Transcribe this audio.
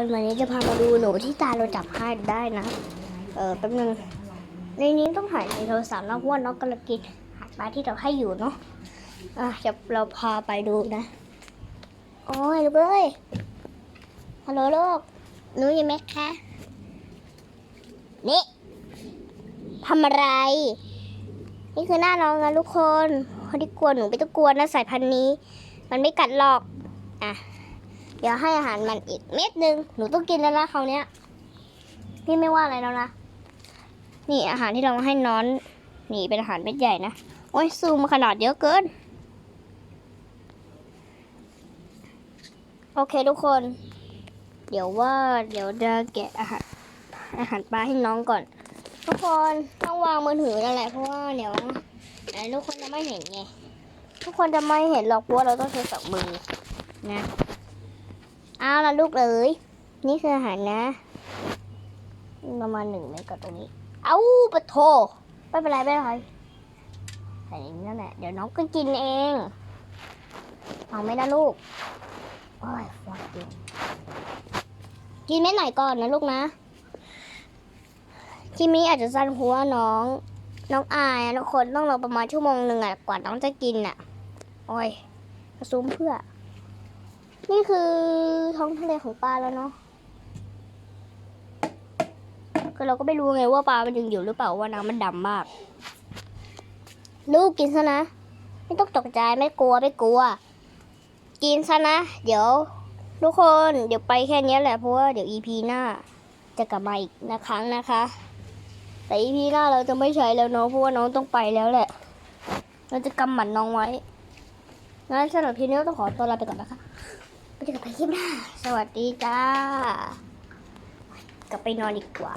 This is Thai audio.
วันนี้จะพามาดูหนูที่ตาเราจับให้ได้นะ เออแป๊บนึง ในนี้ต้องถ่ายในโทรศัพท์นะเพราะว่าน้องกำลังกินอาหาปลาที่เราให้อยู่เนาะ อะเดี๋ยวเราพาไปดูนะ โอ้ยลูกเอ้ย ฮัลโหลลูกหนูยังไหมคะ นี่ทำอะไร นี่คือหน้าน้องนะทุกคนคนที่กลัวหนูไม่ต้องกลัวนะสายพันธุ์นี้ มันไม่กัดหรอก อะ เดี๋ยวให้อาหารมันอีกเม็ดหนึ่งหนูต้องกินแล้วนะคราวเนี้ยพี่ไม่ว่าอะไรแล้วนะ นี่อาหารที่เราให้น้อน นี่เป็นอาหารเม็ดใหญ่นะ โอ้ยซูมมาขนาดเยอะเกิน โอเคทุกคน เดี๋ยวว่าเดี๋ยวจะแกะอาหารอาหารปลาให้น้องก่อน ทุกคนต้องวางมือถือนั่นแหละเพราะว่าเดี๋ยวทุกคนจะไม่เห็นไง ทุกคนจะไม่เห็นหรอกเพราะว่าเราต้องใช้สองมือนะ เอาละลูกเอ๋ยนี่คืออาหารนะประมาณหนึ่งเมตรกับตรงนี้ เอาปะโทไม่เป็นไรไม่เป็นไรใส่ในนี้นั่นแหละเดี๋ยวน้องก็กินเอง เอาไม่นะลูกโอ้ยฟอดอยู่กินเม็ดไหนก่อนนะลูกนะคลิปนี้อาจจะสั้นเพราะว่าน้อง น้องอายทุกคนต้องรอประมาณชั่วโมงหนึ่งอะกว่าน้องจะกินอะโอ้ยซูมเพื่อ นี่คือท้องทะเลของปลาแล้วเนาะคือเราก็ไม่รู้ไงว่าปลามันยังอยู่หรือเปล่าว่าน้ำมันดำมาก ลูกกินซะนะ ไม่ต้องตกใจไม่กลัวไม่กลัว กินซะนะ เดี๋ยว ทุกคนเดี๋ยวไปแค่นี้แหละเพราะว่าเดี๋ยว EP หน้า จะกลับมาอีกนะครั้งนะคะ แต่ EP หน้าเราจะไม่ใช้แล้วเนาะเพราะว่าน้องต้องไปแล้วแหละ เราจะกำหมัดน้องไว้งั้นสำหรับทีนี้ต้องขอตัวลาไปก่อนนะคะ เจอกันใหม่คลิปหน้า สวัสดีจ้ากลับไปนอนดีกว่า